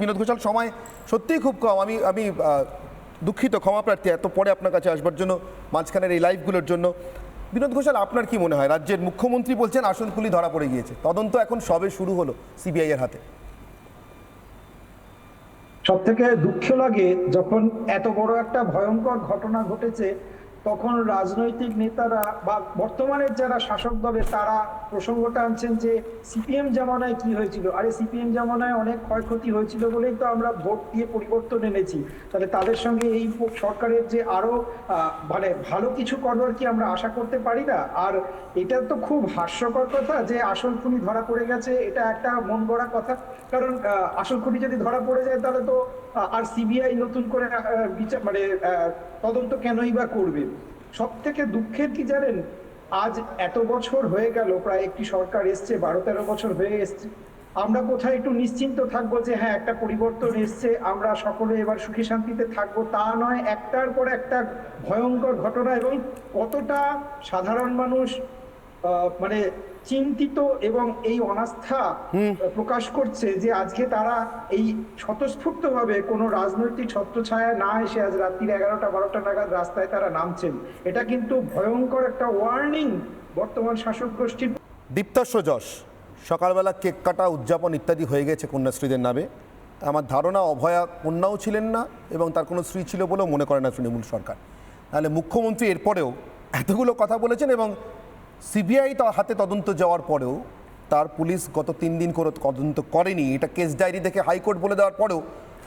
বিনোদ ঘোষাল, সময় সত্যিই খুব কম। আমি আমি দুঃখিত, ক্ষমা প্রার্থী, এত পরে আপনার কাছে আসবার জন্য, মাঝখানের এই লাইভগুলোর জন্য। বিনোদ ঘোষাল, আপনার কি মনে হয়? রাজ্যের মুখ্যমন্ত্রী বলছেন আসনকুলি ধরা পড়ে গিয়েছে। তদন্ত এখন সবে শুরু হলো সিবিআই এর হাতে। সব থেকে দুঃখ লাগে, যখন এত বড় একটা ভয়ঙ্কর ঘটনা ঘটেছে তখন রাজনৈতিক নেতারা বা বর্তমানের যারা শাসক দলে, তারা প্রসঙ্গটা আনছেন যে সিপিএম জামানায় কি হয়েছিল? আরে, সিপিএম জামানায় অনেক ক্ষয়ক্ষতি হয়েছিল বলেই তো আমরা ভোট দিয়ে পরিবর্তন এনেছি। তাহলে তাদের সঙ্গে এই সরকারের যে আরও মানে ভালো কিছু করবার কি আমরা আশা করতে পারি না? আর এটা তো খুব হাস্যকর কথা যে আসল খুনি ধরা পড়ে গেছে, এটা একটা মন গড়া কথা। কারণ আসল খুনি যদি ধরা পড়ে যায় তাহলে তো আর সিবিআই নতুন করে বিচার মানে তদন্ত কেনই বা করবে? সব থেকে দুঃখের কি জানেন? আজ এত বছর হয়ে গেল, প্রায় একটি সরকার এসছে, বারো তেরো বছর হয়ে এসছে। আমরা কোথায় একটু নিশ্চিন্ত থাকব যে হ্যাঁ একটা পরিবর্তন এসছে, আমরা সকলে এবার সুখী শান্তিতে থাকব। তা নয়, একটার পর একটা ভয়ঙ্কর ঘটনা এবং কতটা সাধারণ মানুষ মানে চিন্তিত এবং এই অনাস্থা প্রকাশ করছে যে আজকে তারা এই স্বতঃস্ফূর্তভাবে কোনো রাজনৈতিক ছত্রছায়া না এসে আজ রাত্রির এগারোটা বারোটা নাগাদ রাস্তায় তারা নামছেন। এটা কিন্তু ভয়ঙ্কর একটা ওয়ার্নিং বর্তমান শাসক গোষ্ঠীর। দীপ্তাস্য যশ সকালবেলা কেক কাটা উদযাপন ইত্যাদি হয়ে গেছে কন্যাশ্রীদের নামে। আমার ধারণা অভয়া কন্যাও ছিলেন না এবং তার কোনো স্ত্রী ছিল বলেও মনে করে না তৃণমূল সরকার। তাহলে মুখ্যমন্ত্রী এরপরেও এতগুলো কথা বলেছেন এবং সিবিআই তার হাতে তদন্ত যাওয়ার পরেও তার পুলিশ গত তিন দিন করে তদন্ত করেনি। এটা কেস ডায়েরি দেখে হাইকোর্ট বলে দেওয়ার পরেও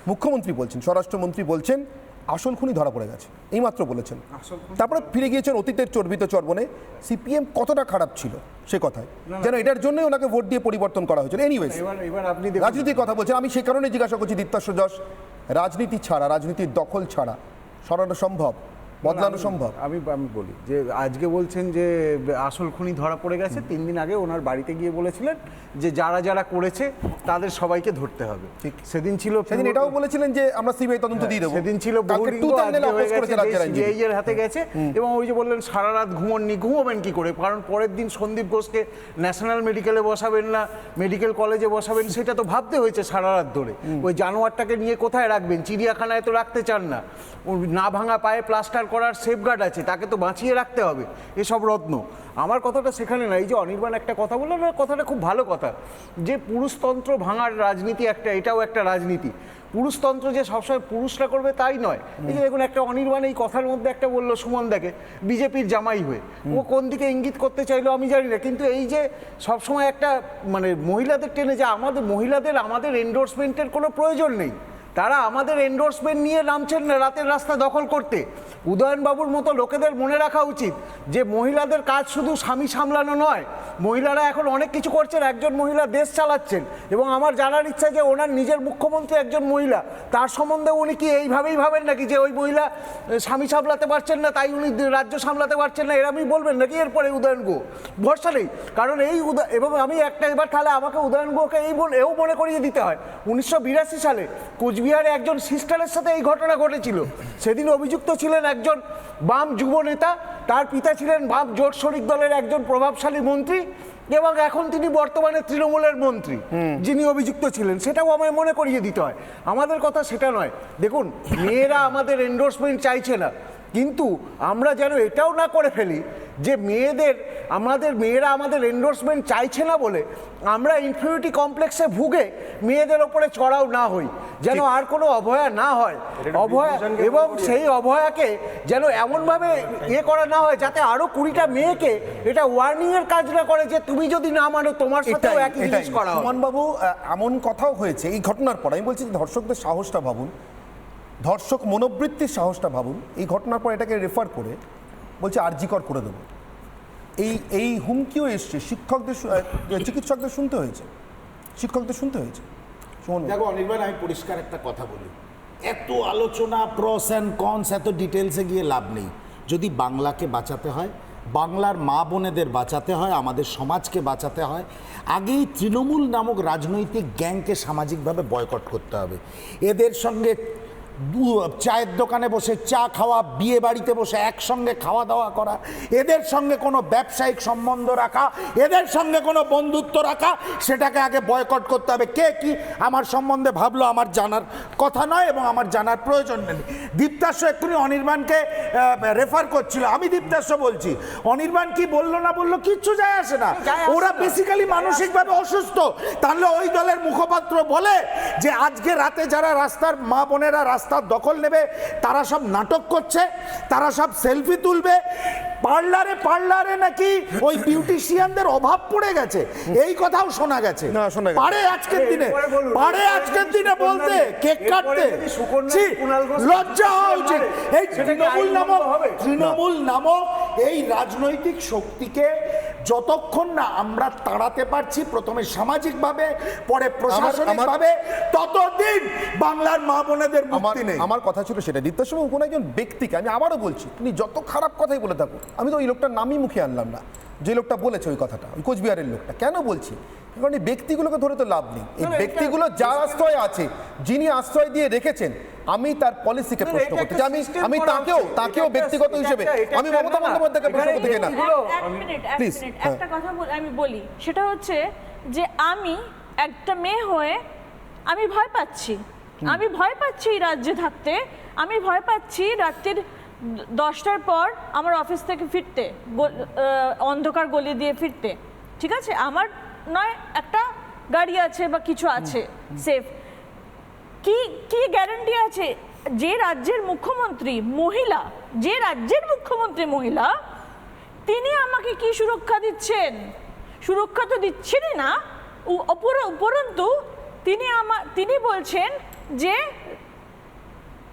মুখ্যমন্ত্রী বলছেন স্বরাষ্ট্রমন্ত্রী বলছেন আসল খুনি ধরা পড়ে গেছে এইমাত্র বলেছেন। তারপরে ফিরে গিয়েছেন অতীতের চর্বিত চর্বণে। সিপিএম কতটা খারাপ ছিল সে কথায়? যেন এটার জন্যই ওনাকে ভোট দিয়ে পরিবর্তন করা হয়েছিল। এনিওয়েজ রাজনীতির কথা বলছেন আমি সে কারণে জিজ্ঞাসা করছি যশ রাজনীতি ছাড়া রাজনীতির দখল ছাড়া সরানো সম্ভব? বদলানো সম্ভব? আমি আমি বলি যে আজকে বলছেন যে আসল খুনি ধরা পড়ে গেছে তিন দিন আগে ওনার বাড়িতে গিয়ে বলেছিলেন যে যারা যারা করেছে তাদের সবাইকে ধরতে হবে। ঠিক। সেদিন ছিল সেদিন এটাও বলেছিলেন যে আমরা সিবিআই তদন্ত দিয়ে দেবো। সেদিন ছিল। এর হাতে গেছে। এবং ওই যে বললেন সারা রাত ঘুমননি ঘুমোবেন কি করে? কারণ পরের দিন সন্দীপ ঘোষকে ন্যাশনাল মেডিকেলে বসাবেন না মেডিকেল কলেজে বসাবেন সেটা তো ভাবতে হয়েছে সারা রাত ধরে। ওই জানোয়ারটাকে নিয়ে কোথায় রাখবেন? চিড়িয়াখানায় তো রাখতে চান না। না ভাঙা পায়ে প্লাস্টার করার সেফগার্ড আছে তাকে তো বাঁচিয়ে রাখতে হবে এসব রত্ন। আমার কথাটা সেখানে না এই যে অনির্বাণ একটা কথা বললেন না কথাটা খুব ভালো কথা। যে পুরুষতন্ত্র ভাঙার রাজনীতি একটা এটাও একটা রাজনীতি। পুরুষতন্ত্র যে সবসময় পুরুষরা করবে তাই নয়। এই যে দেখুন একটা অনির্বাণ এই কথার মধ্যে একটা বলল সুমন দেখে বিজেপির জামাই হয়ে। ও কোন দিকে ইঙ্গিত করতে চাইলো আমি জানি না কিন্তু এই যে সবসময় একটা মানে মহিলাদের টেনে যে আমাদের মহিলাদের আমাদের এন্ডোর্সমেন্টের কোনো প্রয়োজন নেই। তারা আমাদের এন্ডোর্সমেন্ট নিয়ে নামছেন না রাতের রাস্তা দখল করতে। উদয়নবাবুর মতো লোকেদের মনে রাখা উচিত যে, মহিলাদের কাজ শুধু স্বামী সামলানো নয়, মহিলারা এখন অনেক কিছু করছেন, একজন মহিলা দেশ চালাচ্ছেন এবং আমার জানার ইচ্ছা যে, ওনার নিজের মুখ্যমন্ত্রী একজন মহিলা, তার সম্বন্ধে উনি কি এইভাবেই ভাবেন নাকি যে, ওই মহিলা স্বামী সামলাতে পারছেন না, তাই উনি রাজ্য সামলাতে পারছেন না, এরমই বলবেন নাকি এরপরে উদয়ন গো? ভরসা নেই, কারণ এই উদয়, এবং আমি একটা এবার তাহলে আমাকে উদয়ন গোকে এই এও মনে করিয়ে দিতে হয়। উনিশশো বিরাশি সালে কোচবিহারে একজন সিস্টারের সাথে এই ঘটনা ঘটেছিল। সেদিন অভিযুক্ত ছিলেন একজন বাম যুব নেতা তার পিতা ছিলেন বাম জোট শরিক দলের একজন প্রভাবশালী মন্ত্রী এবং এখন তিনি বর্তমানে তৃণমূলের মন্ত্রী যিনি অভিযুক্ত ছিলেন। সেটাও আমায় মনে করিয়ে দিতে হয়। আমাদের কথা সেটা নয়। দেখুন মেয়েরা আমাদের এন্ডোর্সমেন্ট চাইছে না। কিন্তু আমরা যেন এটাও না করে ফেলি যে মেয়েদের আমাদের মেয়েরা আমাদের এন্ডোর্সমেন্ট চাইছে না বলে আমরা ইনফিউরিটি কমপ্লেক্সে ভুগে মেয়েদের ওপরে চড়াও না হই যেন আর কোনো অভয়া না হয়। অভয়া এবং সেই অভয়াকে যেন এমনভাবে ইয়ে করা না হয় যাতে আরও কুড়িটা মেয়েকে এটা ওয়ার্নিং এর কাজ না করে যে তুমি যদি না মানো তোমার সাথেও একই জিনিস করা সুমনবাবু এমন কথাও হয়েছে এই ঘটনার পর। আমি বলছি যে ধর্ষকদের সাহসটা ভাবুন। ধর্ষক মনোবৃত্তির সাহসটা ভাবুন। এই ঘটনার পর এটাকে রেফার করে বলছে আর্জিকর করে দেবো। এই এই হুমকিও এসছে, শিক্ষকদের চিকিৎসকদের শুনতে হয়েছে, শিক্ষকদের শুনতে হয়েছে। দেখো, অনির্বাণ, আমি পরিষ্কার একটা কথা বলি। এত আলোচনা প্রস অ্যান্ড কনস এত ডিটেলসে গিয়ে লাভ নেই। যদি বাংলাকে বাঁচাতে হয়, বাংলার মা বোনেদের বাঁচাতে হয়, আমাদের সমাজকে বাঁচাতে হয়, আগেই তৃণমূল নামক রাজনৈতিক গ্যাংকে সামাজিকভাবে বয়কট করতে হবে। এদের সঙ্গে চায়ের দোকানে বসে চা খাওয়া বিয়ে বাড়িতে বসে একসঙ্গে খাওয়া দাওয়া করা এদের সঙ্গে কোনো ব্যবসায়িক সম্বন্ধ রাখা এদের সঙ্গে কোনো বন্ধুত্ব রাখা সেটাকে আগে বয়কট করতে হবে। কে কি? আমার সম্বন্ধে ভাবলো আমার জানার কথা নয় এবং আমার জানার প্রয়োজন নেই। দীপ্তাস্য এক্ষুনি অনির্বাণকে রেফার করছিল। আমি দীপ্তাস্য বলছি অনির্বাণ কি বলল না বলল কিচ্ছু যায় আসে না। ওরা। বেসিক্যালি মানসিকভাবে অসুস্থ। তাহলে ওই দলের মুখপাত্র বলে যে আজকে রাতে যারা রাস্তার মা বোনেরা রাস্তার দখল নেবে তারা সব নাটক করছে তারা সব সেলফি তুলবে। পার্লারে পার্লারে নাকি ওই বিউটিশিয়ানদের অভাব পড়ে গেছে। এই কথাও শোনা গেছে। না, শোনা গেছে। পারে আজকের দিনে পারে আজকের দিনে বলতে কেক কাটতে। লজ্জা হওয়া উচিত এই তৃণমূল নামক হবে? তৃণমূল নামক এই রাজনৈতিক শক্তিকে যতক্ষণ না আমরা তাড়াতে পারছি প্রথমে সামাজিকভাবে পরে প্রশাসনিকভাবে ততদিন বাংলার মা বোনেদের আমার মুক্তি নেই। আমার কথা ছিল সেটা। দীপ্তার সময় কোনো একজন ব্যক্তিকে আমি আবারও বলছি তুমি যত খারাপ কথাই বলে থাকো আমি তো ওই লোকটার নামই মুখে আনলাম না। যে লোকটা বলেছে ওই কথাটা ওই কোচবিহারের লোকটা। কেন বলছি? কারণ এই ব্যক্তিগুলোকে ধরে তো লাভ নেই। এই ব্যক্তিগুলো যার আশ্রয় আছে যিনি আশ্রয় দিয়ে রেখেছেন আমি তার পলিসিকে প্রশ্ন করতে চাই। আমি আমি তাকেও তাকেও ব্যক্তিগত হিসেবে আমি একটা- মমতা বন্দ্যোপাধ্যায়কে প্রশ্ন করতে চাই না। এগুলো এক মিনিট এক মিনিট। হ্যাঁ। একটা কথা বল- আমি বলি। সেটা হচ্ছে যে আমি একটা মেয়ে হয়ে আমি ভয় পাচ্ছি। আমি ভয় পাচ্ছি এই রাজ্যে থাকতে। আমি ভয় পাচ্ছি রাত্রির দশটার পর আমার অফিস থেকে ফিরতে অন্ধকার গলি দিয়ে ফিরতে। ঠিক আছে? আমার নয় একটা গাড়ি আছে বা কিছু আছে সেফ কি কি গ্যারান্টি আছে? যে রাজ্যের মুখ্যমন্ত্রী মহিলা যে রাজ্যের মুখ্যমন্ত্রী মহিলা তিনি আমাকে কি সুরক্ষা দিচ্ছেন? সুরক্ষা তো দিচ্ছেনই না উপর- উপরন্তু তিনি আমা তিনি বলছেন যে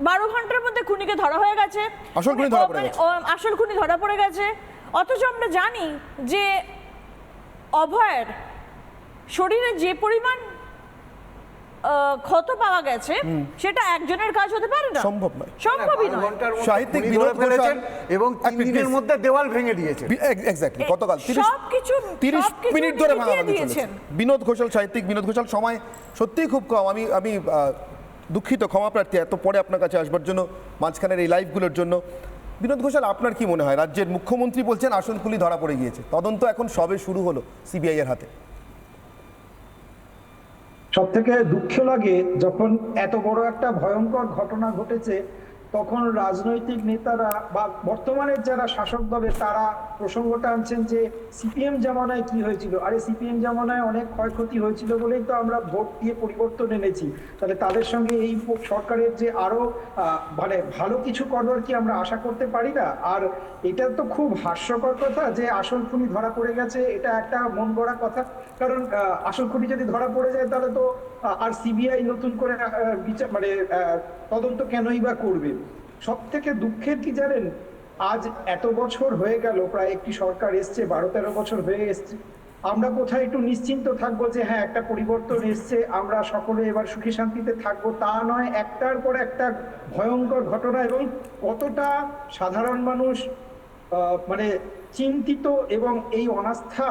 বারো ঘণ্টার মধ্যে খুনিকে ধরা হয়ে গেছে। আসল খুনি ধরা পড়ে মানে, গেছে। অথচ আমরা জানি যে অভয়ের শরীরে যে পরিমাণ ক্ষত পাওয়া গেছে সেটা একজনের কাজ হতে পারে না? সম্ভব নয়। সম্ভবই নয়। সাহিত্যিক বিনোদ ঘোষাল- এবং এক তিন দিনের মধ্যে দেওয়াল ভেঙে দিয়েছেন। এক্স্যাক্টলি গতকাল সবকিছু তিরিশ সবকিছু মিনিট ধরে ভাঙাভাঙি দিয়েছেন। বিনোদ ঘোষাল সাহিত্যিক বিনোদ ঘোষাল সময় সত্যিই খুব কম। আমি আমি দুঃখিত ক্ষমা প্রার্থী এত পরে আপনার কাছে আসবার জন্য মাঝখানের এই লাইভগুলোর জন্য। বিনোদ ঘোষাল আপনার কি মনে হয়? রাজ্যের মুখ্যমন্ত্রী বলছেন আসনকুলি ধরা পড়ে গিয়েছে। তদন্ত এখন সবে শুরু হলো সিবিআই এর হাতে। সব থেকে দুঃখ লাগে যখন এত বড় একটা ভয়ঙ্কর ঘটনা ঘটেছে তখন রাজনৈতিক নেতারা বা বর্তমানের যারা শাসক দলে, তারা প্রসঙ্গটা আনছেন যে সিপিএম জামানায় কি হয়েছিল? আরে, সিপিএম জামানায় অনেক ক্ষয়ক্ষতি হয়েছিল বলেই তো আমরা ভোট দিয়ে পরিবর্তন এনেছি। তাহলে তাদের সঙ্গে এই সরকারের যে আরও মানে ভালো কিছু করবার কি আমরা আশা করতে পারি না? আর এটা তো খুব হাস্যকর কথা যে আসল খুনি ধরা পড়ে গেছে, এটা একটা মন গড়া কথা। কারণ আসল খুনি যদি ধরা পড়ে যায় তাহলে তো আর সিবিআই নতুন করে বিচার মানে তদন্ত কেনই বা করবে? সব থেকে দুঃখের কি জানেন? আজ এত বছর হয়ে গেল, প্রায় একটি সরকার এসছে, বারো তেরো বছর হয়ে এসছে। আমরা কোথায় একটু নিশ্চিন্ত থাকব যে হ্যাঁ একটা পরিবর্তন এসছে, আমরা সকলে এবার সুখী শান্তিতে থাকব। তা নয়, একটার পর একটা ভয়ঙ্কর ঘটনা এবং কতটা সাধারণ মানুষ মানে চিন্তিত এবং এই অনাস্থা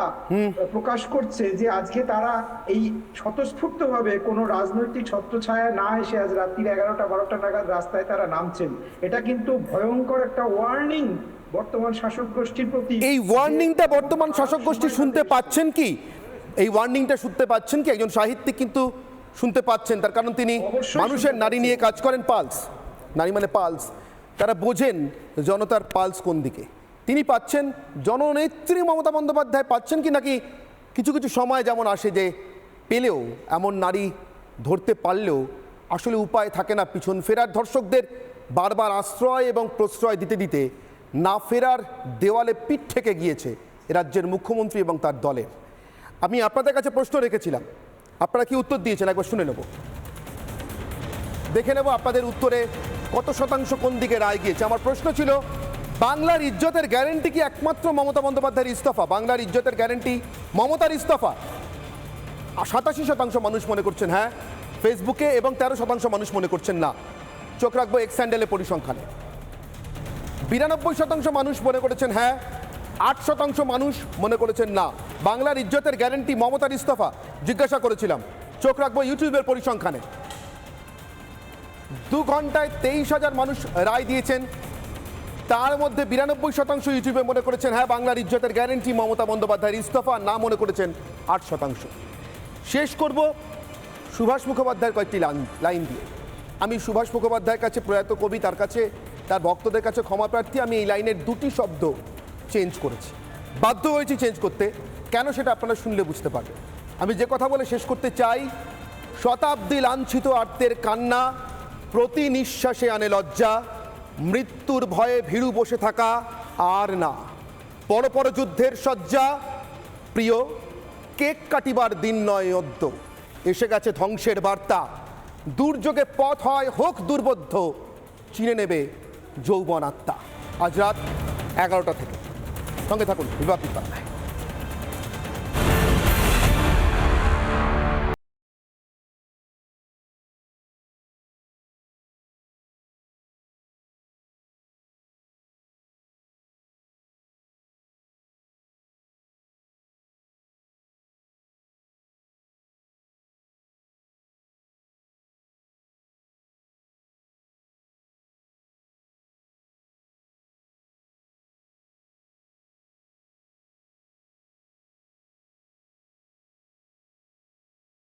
প্রকাশ করছে যে আজকে তারা এই স্বতঃস্ফূর্ত ভাবে কোনো রাজনৈতিক ছত্রছায়া না এসে আজ রাত্রির এগারোটা বারোটা নাগাদ রাস্তায় তারা নামছেন। এটা কিন্তু ভয়ঙ্কর একটা ওয়ার্নিং বর্তমান শাসক গোষ্ঠীর প্রতি। এই ওয়ার্নিংটা বর্তমান শাসক গোষ্ঠী শুনতে পাচ্ছেন কি? এই ওয়ার্নিংটা শুনতে পাচ্ছেন কি? একজন সাহিত্যিক কিন্তু শুনতে পাচ্ছেন তার কারণ তিনি মানুষের নারী নিয়ে কাজ করেন পালস। নারী মানে পালস। তারা বোঝেন জনতার পালস কোন দিকে। তিনি পাচ্ছেন, জননেত্রী মমতা বন্দ্যোপাধ্যায় পাচ্ছেন কি নাকি? কিছু কিছু সময় যেমন আসে যে পেলেও, এমন নারী ধরতে পারলেও আসলে উপায় থাকে না পিছন ফেরার। ধর্ষকদের বারবার আশ্রয় এবং প্রশ্রয় দিতে দিতে না ফেরার দেওয়ালে পিঠ থেকে গিয়েছে রাজ্যের মুখ্যমন্ত্রী এবং তার দলের। আমি আপনাদের কাছে প্রশ্ন রেখেছিলাম। আপনারা কি উত্তর দিয়েছেন? একবার শুনে নেব। দেখে নেব আপনাদের উত্তরে কত শতাংশ কোন দিকে রায় গিয়েছে। আমার প্রশ্ন ছিল বাংলার ইজ্জতের গ্যারেন্টি কি একমাত্র মমতা বন্দ্যোপাধ্যায়ের ইস্তফা? বাংলার ইজ্জতের গ্যারেন্টি মমতার ইস্তফা? সাতাশি শতাংশ মানুষ মনে করছেন হ্যাঁ? ফেসবুকে এবং তেরো শতাংশ মানুষ মনে করছেন না। চোখ রাখব এক্স স্যান্ডেলের পরিসংখ্যানে। বিরানব্বই শতাংশ মানুষ মনে করেছেন হ্যাঁ? আট শতাংশ মানুষ মনে করেছেন না। বাংলার ইজ্জতের গ্যারেন্টি মমতার ইস্তফা। জিজ্ঞাসা করেছিলাম। চোখ রাখব ইউটিউবের পরিসংখ্যানে। দু ঘন্টায় তেইশ হাজার মানুষ রায় দিয়েছেন। তার মধ্যে বিরানব্বই শতাংশ ইউটিউবে মনে করেছেন হ্যাঁ বাংলার ইজ্জতের গ্যারেন্টি মমতা বন্দ্যোপাধ্যায়ের ইস্তফা, না মনে করেছেন আট শতাংশ। শেষ করব সুভাষ মুখোপাধ্যায়ের কয়েকটি লাইন- লাইন দিয়ে। আমি সুভাষ মুখোপাধ্যায়ের কাছে প্রয়াত কবি, তার কাছে, তার ভক্তদের কাছে ক্ষমা প্রার্থী, আমি এই লাইনের দুটি শব্দ চেঞ্জ করেছি। বাধ্য হয়েছি চেঞ্জ করতে। কেন সেটা আপনারা শুনলে বুঝতে পারবেন। আমি যে কথা বলে শেষ করতে চাই, শতাব্দী লাঞ্ছিত আর্তের কান্না, প্রতি নিঃশ্বাসে আনে লজ্জা মৃত্যুর ভয়ে ভীরু বসে থাকা আর না। পরপর পর যুদ্ধের শয্যা। প্রিয়, কেক কাটিবার দিন নয় অদ্য। এসে গেছে ধ্বংসের বার্তা। দুর্যোগে পথ হয় হোক দুর্বোধ্য, চিনে নেবে যৌবন আত্মা। আজ রাত এগারোটা থেকে। সঙ্গে থাকুন বিভাগ